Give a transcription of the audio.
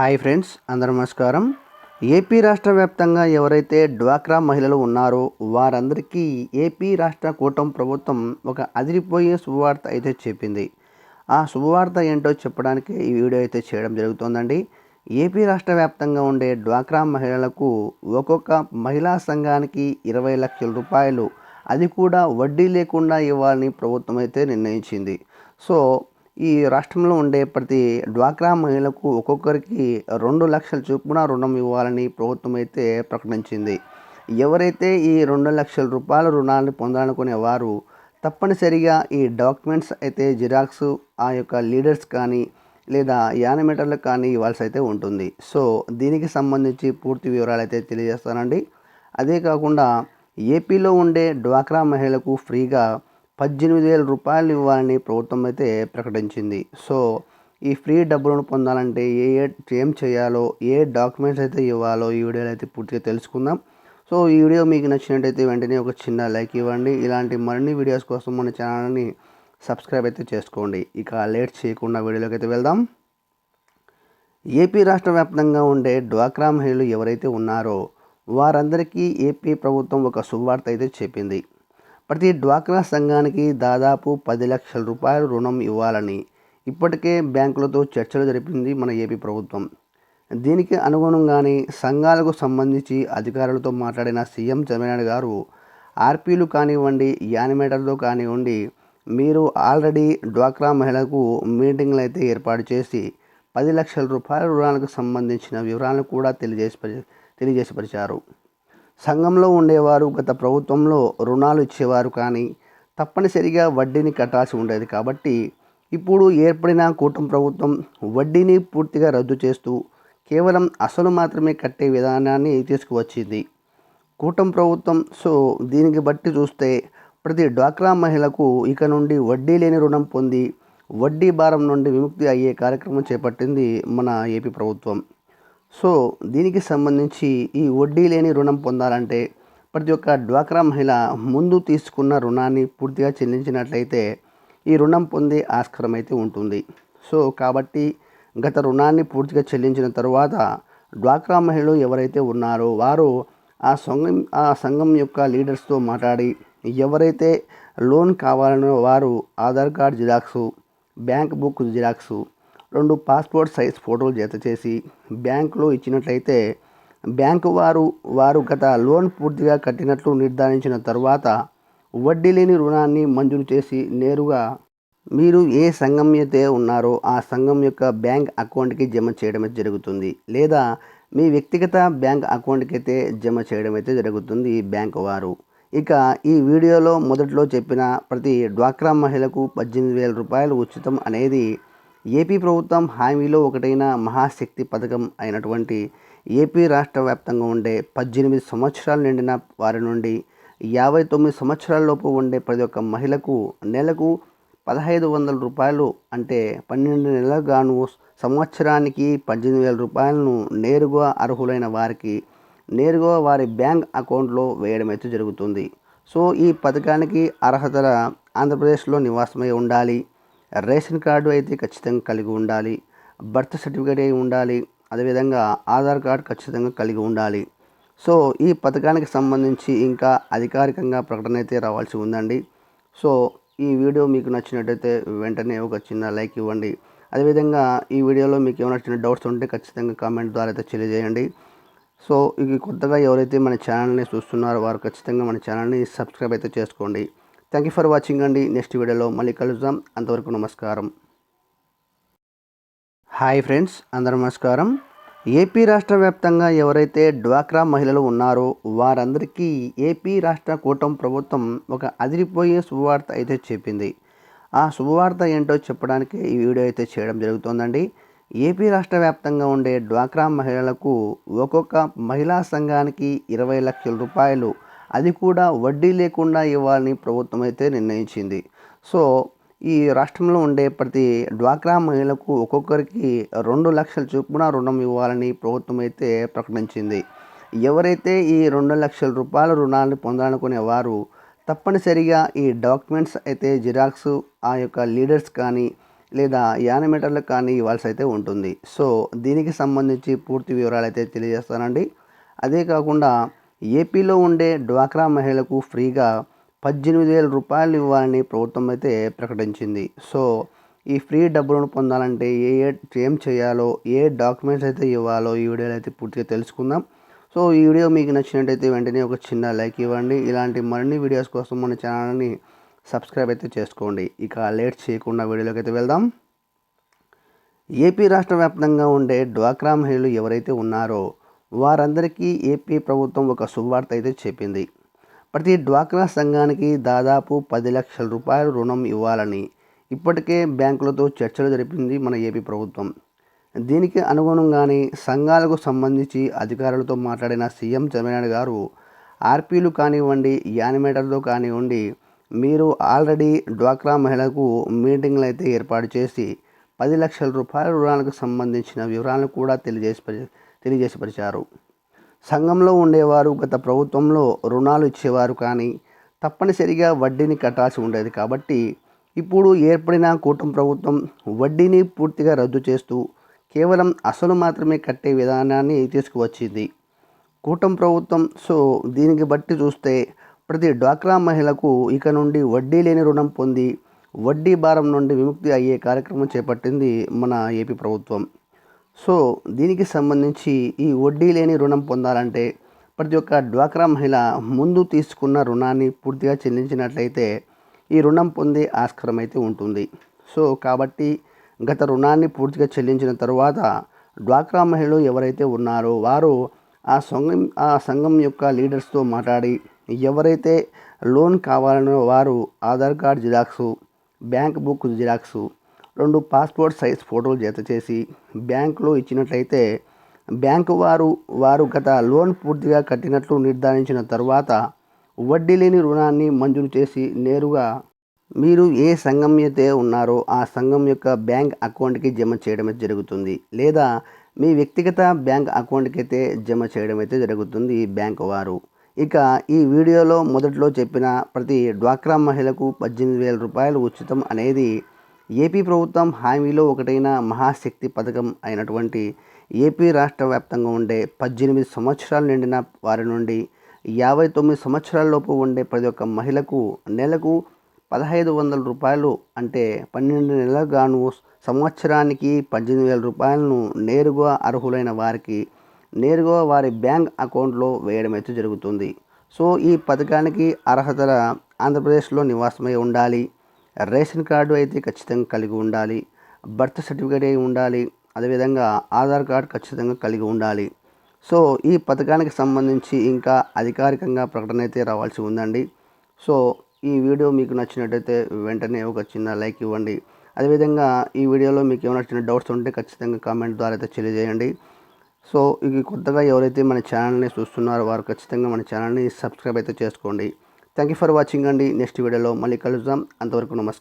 Hi friends అందరూ నమస్కారం. AP రాష్ట్ర వ్యాప్తంగా ఎవరైతే డ్వాక్రా మహిళలు ఉన్నారో వారందరికీ ఏపీ రాష్ట్ర కూటమి ప్రభుత్వం ఒక అదిరిపోయే శుభవార్త అయితే చెప్పింది. ఆ శుభవార్త ఏంటో చెప్పడానికి ఈ వీడియో అయితే చేయడం జరుగుతోందండి. ఏపీ రాష్ట్ర వ్యాప్తంగా ఉండే డ్వాక్రా మహిళలకు ఒక్కొక్క మహిళా సంఘానికి ఇరవై లక్షల రూపాయలు అది కూడా వడ్డీ లేకుండా ఇవ్వాలని ప్రభుత్వం అయితే నిర్ణయించింది. సో ఈ రాష్ట్రంలో ఉండే ప్రతి డ్వాక్రా మహిళలకు ఒక్కొక్కరికి రెండు లక్షల చొప్పున రుణం ఇవ్వాలని ప్రభుత్వం అయితే ప్రకటించింది. ఎవరైతే ఈ రెండు లక్షల రూపాయల రుణాన్ని పొందాలనుకునే వారు తప్పనిసరిగా ఈ డాక్యుమెంట్స్ అయితే జిరాక్స్ ఆ యొక్క లీడర్స్ కానీ లేదా యానిమేటర్లకు కానీ ఇవ్వాల్సి అయితే ఉంటుంది. సో దీనికి సంబంధించి పూర్తి వివరాలు అయితే తెలియజేస్తానండి. అదే కాకుండా ఏపీలో ఉండే డ్వాక్రా మహిళలకు ఫ్రీగా పద్దెనిమిది వేల రూపాయలు ఇవ్వాలని ప్రభుత్వం అయితే ప్రకటించింది. సో ఈ ఫ్రీ డబ్బులను పొందాలంటే ఏ ఏ ఏం చేయాలో ఏ డాక్యుమెంట్స్ అయితే ఇవ్వాలో ఈ వీడియోలో అయితే పూర్తిగా తెలుసుకుందాం. సో ఈ వీడియో మీకు నచ్చినట్టయితే వెంటనే ఒక చిన్న లైక్ ఇవ్వండి. ఇలాంటి మరిన్ని వీడియోస్ కోసం మన ఛానల్ని సబ్స్క్రైబ్ అయితే చేసుకోండి. ఇక లేట్ చేయకుండా వీడియోలోకి అయితే వెళ్దాం. ఏపీ రాష్ట్ర వ్యాప్తంగా ఉండే డ్వాక్రా మహిళలు ఎవరైతే ఉన్నారో వారందరికీ ఏపీ ప్రభుత్వం ఒక శుభవార్త అయితే చెప్పింది. ప్రతి డ్వాక్రా సంఘానికి దాదాపు పది లక్షల రూపాయలు రుణం ఇవ్వాలని ఇప్పటికే బ్యాంకులతో చర్చలు జరిపింది మన ఏపీ ప్రభుత్వం. దీనికి అనుగుణంగానే సంఘాలకు సంబంధించి అధికారులతో మాట్లాడిన సీఎం చంద్రబాబు గారు ఆర్పీలు కానివ్వండి యానిమేటర్తో కానివ్వండి మీరు ఆల్రెడీ డ్వాక్రా మహిళలకు మీటింగ్లు అయితే ఏర్పాటు చేసి పది లక్షల రూపాయల రుణాలకు సంబంధించిన వివరాలను కూడా తెలియజేసి తెలియజేసిపరిచారు. సంఘంలో ఉండేవారు గత ప్రభుత్వంలో రుణాలు ఇచ్చేవారు కానీ తప్పనిసరిగా వడ్డీని కట్టాల్సి ఉండేది. కాబట్టి ఇప్పుడు ఏర్పడిన కూటమి ప్రభుత్వం వడ్డీని పూర్తిగా రద్దు చేస్తూ కేవలం అసలు మాత్రమే కట్టే విధానాన్ని తీసుకువచ్చింది. కూటమి ప్రభుత్వం సో దీనికి బట్టి చూస్తే ప్రతి డ్వాక్రా మహిళకు ఇక నుండి వడ్డీ లేని రుణం పొంది వడ్డీ భారం నుండి విముక్తి అయ్యే కార్యక్రమం చేపట్టింది మన ఏపీ ప్రభుత్వం. సో దీనికి సంబంధించి ఈ వడ్డీ లేని రుణం పొందాలంటే ప్రతి ఒక్క డ్వాక్రా మహిళ ముందు తీసుకున్న రుణాన్ని పూర్తిగా చెల్లించినట్లయితే ఈ రుణం పొందే ఆస్కారం అయితే ఉంటుంది. సో కాబట్టి గత రుణాన్ని పూర్తిగా చెల్లించిన తరువాత డ్వాక్రా మహిళలు ఎవరైతే ఉన్నారో వారు ఆ సంఘం ఆ సంఘం యొక్క లీడర్స్తో మాట్లాడి ఎవరైతే లోన్ కావాలనో వారు Aadhaar card xerox bank book xerox రెండు పాస్పోర్ట్ సైజ్ ఫోటోలు జత చేసి బ్యాంకులో ఇచ్చినట్లయితే బ్యాంకు వారు వారు గత లోన్ పూర్తిగా కట్టినట్లు నిర్ధారించిన తర్వాత వడ్డీ లేని రుణాన్ని మంజూరు చేసి నేరుగా మీరు ఏ సంఘం అయితే ఉన్నారో ఆ సంఘం యొక్క బ్యాంక్ అకౌంట్కి జమ చేయడం అయితే జరుగుతుంది. లేదా మీ వ్యక్తిగత బ్యాంక్ అకౌంట్కి అయితే జమ చేయడం అయితే జరుగుతుంది బ్యాంక్ వారు. ఇక ఈ వీడియోలో మొదట్లో చెప్పిన ప్రతి డ్వాక్రా మహిళకు పద్దెనిమిది వేల రూపాయలు ఉచితం అనేది ఏపీ ప్రభుత్వం హామీలో ఒకటైన మహాశక్తి పథకం అయినటువంటి ఏపీ రాష్ట్ర వ్యాప్తంగా ఉండే పద్దెనిమిది సంవత్సరాలు నిండిన వారి నుండి యాభై తొమ్మిది సంవత్సరాలలోపు ఉండే ప్రతి ఒక్క మహిళకు నెలకు పదహైదు వందల రూపాయలు అంటే పన్నెండు నెలలకు గాను సంవత్సరానికి పద్దెనిమిది వేల రూపాయలను నేరుగా అర్హులైన వారికి నేరుగా వారి బ్యాంక్ అకౌంట్లో వేయడం అయితే జరుగుతుంది. సో ఈ పథకానికి అర్హతల ఆంధ్రప్రదేశ్లో నివాసమై ఉండాలి. రేషన్ కార్డు అయితే ఖచ్చితంగా కలిగి ఉండాలి. బర్త్ సర్టిఫికేట్ అయి ఉండాలి. అదేవిధంగా ఆధార్ కార్డు ఖచ్చితంగా కలిగి ఉండాలి. సో ఈ పథకానికి సంబంధించి ఇంకా అధికారికంగా ప్రకటన అయితే రావాల్సి ఉందండి. సో ఈ వీడియో మీకు నచ్చినట్టయితే వెంటనే ఒక చిన్న లైక్ ఇవ్వండి. అదేవిధంగా ఈ వీడియోలో మీకు ఏమైనా చిన్న డౌట్స్ ఉంటే ఖచ్చితంగా కామెంట్ ద్వారా అయితే తెలియజేయండి. సో ఇది కొత్తగా ఎవరైతే మన ఛానల్ని చూస్తున్నారో వారు ఖచ్చితంగా మన ఛానల్ని సబ్స్క్రైబ్ అయితే చేసుకోండి. థ్యాంక్ యూ ఫర్ వాచింగ్ అండి. నెక్స్ట్ వీడియోలో మళ్ళీ కలుద్దాం. అంతవరకు నమస్కారం. హాయ్ ఫ్రెండ్స్ అందరూ నమస్కారం. ఏపీ రాష్ట్ర వ్యాప్తంగా ఎవరైతే డ్వాక్రా మహిళలు ఉన్నారో వారందరికీ ఏపీ రాష్ట్ర కూటమి ప్రభుత్వం ఒక అదిరిపోయే శుభవార్త అయితే చెప్పింది. ఆ శుభవార్త ఏంటో చెప్పడానికి ఈ వీడియో అయితే చేయడం జరుగుతోందండి. ఏపీ రాష్ట్ర వ్యాప్తంగా ఉండే డ్వాక్రా మహిళలకు ఒక్కొక్క మహిళా సంఘానికి ఇరవై లక్షల రూపాయలు అది కూడా వడ్డీ లేకుండా ఇవ్వాలని ప్రభుత్వం అయితే నిర్ణయించింది. సో ఈ రాష్ట్రంలో ఉండే ప్రతి డ్వాక్రా మహిళలకు ఒక్కొక్కరికి రెండు లక్షల చొప్పున రుణం ఇవ్వాలని ప్రభుత్వం అయితే ప్రకటించింది. ఎవరైతే ఈ రెండు లక్షల రూపాయల రుణాలను పొందాలనుకునే వారు తప్పనిసరిగా ఈ డాక్యుమెంట్స్ అయితే జిరాక్స్ ఆ యొక్క లీడర్స్ కానీ లేదా యానిమేటర్లకు కానీ ఇవ్వాల్సి అయితే ఉంటుంది. సో దీనికి సంబంధించి పూర్తి వివరాలు అయితే తెలియజేస్తానండి. అదే కాకుండా ఏపీలో ఉండే డ్వాక్రా మహిళలకు ఫ్రీగా పద్దెనిమిది వేల రూపాయలు ఇవ్వాలని ప్రభుత్వం అయితే ప్రకటించింది. సో ఈ ఫ్రీ డబ్బులను పొందాలంటే ఏ ఏ ఏం చేయాలో ఏ డాక్యుమెంట్స్ అయితే ఇవ్వాలో ఈ వీడియోలో అయితే పూర్తిగా తెలుసుకుందాం. సో ఈ వీడియో మీకు నచ్చినట్టయితే వెంటనే ఒక చిన్న లైక్ ఇవ్వండి. ఇలాంటి మరిన్ని వీడియోస్ కోసం మన ఛానల్ని సబ్స్క్రైబ్ అయితే చేసుకోండి. ఇక లేట్ చేయకుండా వీడియోలోకి అయితే వెళ్దాం. ఏపీ రాష్ట్ర వ్యాప్తంగా ఉండే డ్వాక్రా మహిళలు ఎవరైతే ఉన్నారో వారందరికీ ఏపీ ప్రభుత్వం ఒక శుభవార్త అయితే చెప్పింది. ప్రతి డ్వాక్రా సంఘానికి దాదాపు పది లక్షల రూపాయలు రుణం ఇవ్వాలని ఇప్పటికే బ్యాంకులతో చర్చలు జరిపింది మన ఏపీ ప్రభుత్వం. దీనికి అనుగుణంగానే సంఘాలకు సంబంధించి అధికారులతో మాట్లాడిన సీఎం చంద్రబాబు గారు ఆర్పీలు కానివ్వండి యానిమేటర్తో కానివ్వండి మీరు ఆల్రెడీ డ్వాక్రా మహిళలకు మీటింగ్లు అయితే ఏర్పాటు చేసి పది లక్షల రూపాయల రుణాలకు సంబంధించిన వివరాలను కూడా తెలియజేసి తెలియజేసిపరిచారు. సంఘంలో ఉండేవారు గత ప్రభుత్వంలో రుణాలు ఇచ్చేవారు కానీ తప్పనిసరిగా వడ్డీని కట్టాల్సి ఉండేది కాబట్టి ఇప్పుడు ఏర్పడిన కూటమి ప్రభుత్వం వడ్డీని పూర్తిగా రద్దు చేస్తూ కేవలం అసలు మాత్రమే కట్టే విధానాన్ని తీసుకువచ్చింది. కూటమి ప్రభుత్వం సో దీనికి బట్టి చూస్తే ప్రతి డ్వాక్రా మహిళకు ఇక నుండి వడ్డీ లేని రుణం పొంది వడ్డీ భారం నుండి విముక్తి అయ్యే కార్యక్రమం చేపట్టింది మన ఏపీ ప్రభుత్వం. సో దీనికి సంబంధించి ఈ వడ్డీ లేని రుణం పొందాలంటే ప్రతి ఒక్క డ్వాక్రా మహిళ ముందు తీసుకున్న రుణాన్ని పూర్తిగా చెల్లించినట్లయితే ఈ రుణం పొందే ఆస్కారం అయితే ఉంటుంది. సో కాబట్టి గత రుణాన్ని పూర్తిగా చెల్లించిన తరువాత డ్వాక్రా మహిళలు ఎవరైతే ఉన్నారో వారు ఆ సంఘం ఆ సంఘం యొక్క లీడర్స్తో మాట్లాడి ఎవరైతే లోన్ కావాలనో వారు Aadhaar card xerox bank book xerox రెండు పాస్పోర్ట్ సైజ్ ఫోటోలు జత చేసి బ్యాంకులో ఇచ్చినట్లయితే బ్యాంకు వారు వారు గత లోన్ పూర్తిగా కట్టినట్లు నిర్ధారించిన తర్వాత వడ్డీ లేని రుణాన్ని మంజూరు చేసి నేరుగా మీరు ఏ సంఘం అయితే ఉన్నారో ఆ సంఘం యొక్క బ్యాంక్ అకౌంట్కి జమ చేయడం అయితే జరుగుతుంది. లేదా మీ వ్యక్తిగత బ్యాంక్ అకౌంట్కి అయితే జమ చేయడం అయితే జరుగుతుంది బ్యాంక్ వారు. ఇక ఈ వీడియోలో మొదట్లో చెప్పిన ప్రతి డ్వాక్రా మహిళకు పద్దెనిమిది వేల రూపాయలు ఉచితం అనేది ఏపీ ప్రభుత్వం హామీలో ఒకటైన మహాశక్తి పథకం అయినటువంటి ఏపీ రాష్ట్ర వ్యాప్తంగా ఉండే పద్దెనిమిది సంవత్సరాలు నిండిన వారి నుండి యాభై తొమ్మిది సంవత్సరాలలోపు ఉండే ప్రతి ఒక్క మహిళకు నెలకు పదహైదు వందల రూపాయలు అంటే పన్నెండు నెలలకు గాను సంవత్సరానికి పద్దెనిమిది వేల రూపాయలను నేరుగా అర్హులైన వారికి నేరుగా వారి బ్యాంక్ అకౌంట్లో వేయడం అయితే జరుగుతుంది. సో ఈ పథకానికి అర్హతల ఆంధ్రప్రదేశ్లో నివాసమై ఉండాలి. రేషన్ కార్డు అయితే ఖచ్చితంగా కలిగి ఉండాలి బర్త్ సర్టిఫికేట్ అయి ఉండాలి అదేవిధంగా ఆధార్ కార్డు ఖచ్చితంగా కలిగి ఉండాలి. సో ఈ పథకానికి సంబంధించి ఇంకా అధికారికంగా ప్రకటన అయితే రావాల్సి ఉందండి. సో ఈ వీడియో మీకు నచ్చినట్టయితే వెంటనే ఒక చిన్న లైక్ ఇవ్వండి. అదేవిధంగా ఈ వీడియోలో మీకు ఏమైనా చిన్న డౌట్స్ ఉంటే ఖచ్చితంగా కామెంట్ ద్వారా అయితే తెలియజేయండి. సో ఇది కొత్తగా ఎవరైతే మన ఛానల్ని చూస్తున్నారో వారు ఖచ్చితంగా మన ఛానల్ని సబ్స్క్రైబ్ అయితే చేసుకోండి. థ్యాంక్ యూ ఫర్ వాచింగ్ అండి. నెక్స్ట్ వీడియోలో మళ్ళీ కలుద్దాం. అంతవరకు నమస్కారం.